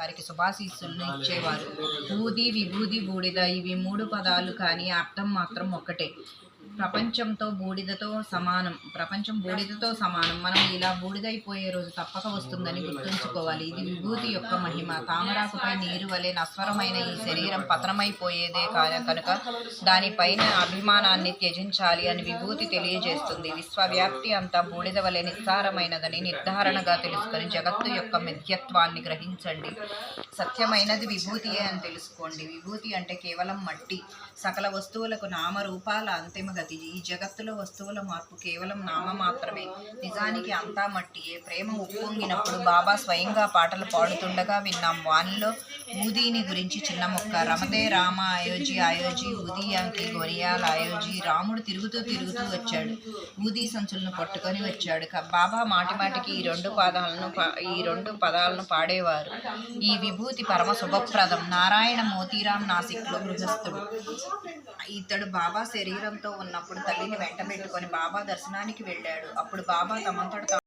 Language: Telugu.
వారికి శుభాశీస్సులను ఇచ్చేవారు. ఊది విభూది బూడిద ఇవి మూడు పదాలు కానీ అర్థం మాత్రం ఒక్కటే. ప్రపంచంతో బూడిదతో సమానం ప్రపంచం బూడిదతో సమానం. మనం ఇలా బూడిదైపోయే రోజు తప్పక వస్తుందని గుర్తుంచుకోవాలి. ఇది విభూతి యొక్క మహిమ. తామరాకుపై నీరు వలె నస్వరమైన ఈ శరీరం పతనమైపోయేదే కా- కనుక దానిపైన అభిమానాన్ని త్యజించాలి అని విభూతి తెలియజేస్తుంది. విశ్వవ్యాప్తి అంతా బూడిద వలె నిస్సారమైనదని నిర్ధారణగా తెలుసుకొని జగత్తు యొక్క మిథ్యత్వాన్ని గ్రహించండి. సత్యమైనది విభూతియే అని తెలుసుకోండి. విభూతి అంటే కేవలం మట్టి. సకల వస్తువులకు నామరూపాల అంతిమ గతి ఈ జగత్తులో వస్తువుల మార్పు కేవలం నామ మాత్రమే నిజానికి అంతా మట్టియే ప్రేమ ఉప్పొంగినప్పుడు బాబా స్వయంగా పాటలు పాడుతుండగా విన్నాం. వానిలో ఊదీని గురించి చిన్న మొక్క. రమదే రామ అయోజీ అయోజీ ఊదియాంకి గొరియాల అయోజీ రాముడు తిరుగుతూ తిరుగుతూ వచ్చాడు. ఊదీ సంచులను పట్టుకొని వచ్చాడు. బాబా మాటిమాటికి ఈ రెండు పాదాలను పా- ఈ రెండు పదాలను పాడేవారు. ఈ విభూతి పరమ శుభప్రదం. నారాయణ మోతీరాం నాసిక్లో గృహస్థుడు. ఇతడు బాబా శరీరంతో ఉన్నప్పుడు తల్లిని వెంటబెట్టుకొని బాబా దర్శనానికి వెళ్ళాడు. అప్పుడు బాబా తమంతట